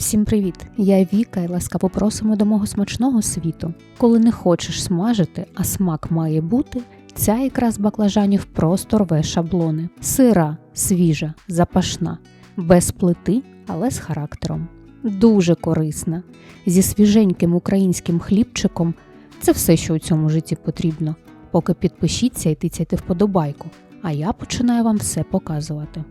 Всім привіт! Я Віка і ласкаво просимо до мого смачного світу. Коли не хочеш смажити, а смак має бути, ця ікра з баклажанів просто рве шаблони. Сира, свіжа, запашна, без плити, але з характером. Дуже корисна. Зі свіженьким українським хлібчиком це все, що у цьому житті потрібно. Поки підпишіться і тицяйте вподобайку, а я починаю вам все показувати.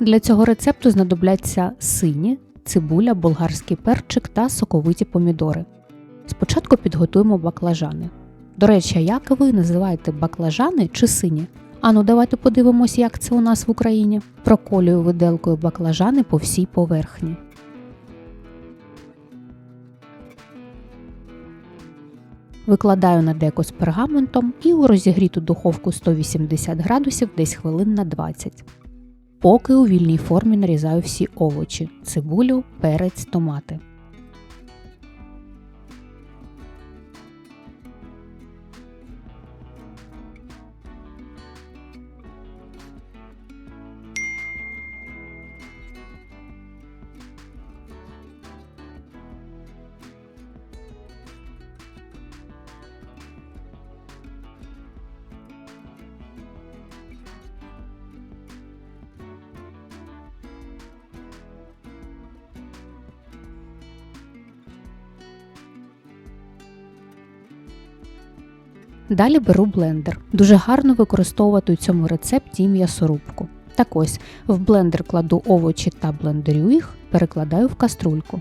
Для цього рецепту знадобляться сині, цибуля, болгарський перчик та соковиті помідори. Спочатку підготуємо баклажани. До речі, як ви називаєте баклажани чи сині? Ану, давайте подивимось, як це у нас в Україні. Проколюю виделкою баклажани по всій поверхні. Викладаю на деко з пергаментом і у розігріту духовку 180 градусів десь хвилин на 20. Поки у вільній формі нарізаю всі овочі: цибулю, перець, томати. Далі беру блендер. Дуже гарно використовувати у цьому рецепті м'ясорубку. Так ось в блендер кладу овочі та блендерю їх, перекладаю в каструльку.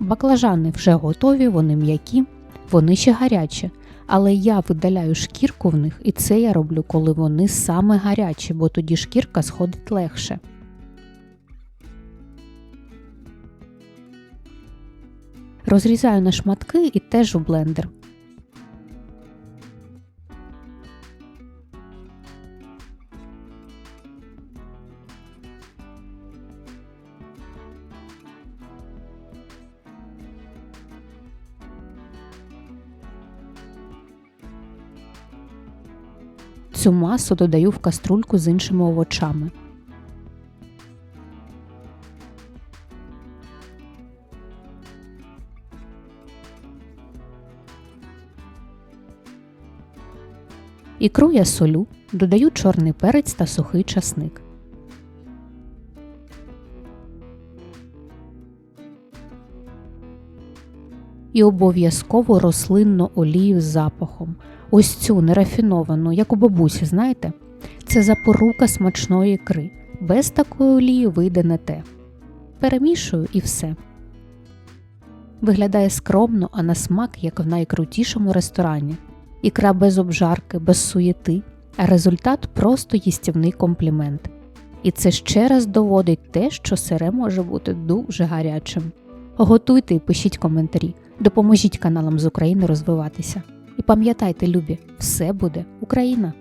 Баклажани вже готові, вони м'які, вони ще гарячі. Але я видаляю шкірку в них, і це я роблю, коли вони саме гарячі, бо тоді шкірка сходить легше. Розрізаю на шматки і теж у блендер. Цю масу додаю в каструльку з іншими овочами. Ікру я солю, додаю чорний перець та сухий часник. І обов'язково рослинну олію з запахом. Ось цю нерафіновану, як у бабусі, знаєте? Це запорука смачної ікри. Без такої олії вийде не те. Перемішую і все. Виглядає скромно, а на смак, як в найкрутішому ресторані. Ікра без обжарки, без суєти, а результат просто їстівний комплімент. І це ще раз доводить те, що сире може бути дуже гарячим. Готуйте і пишіть коментарі, допоможіть каналам з України розвиватися. І пам'ятайте, любі, все буде Україна!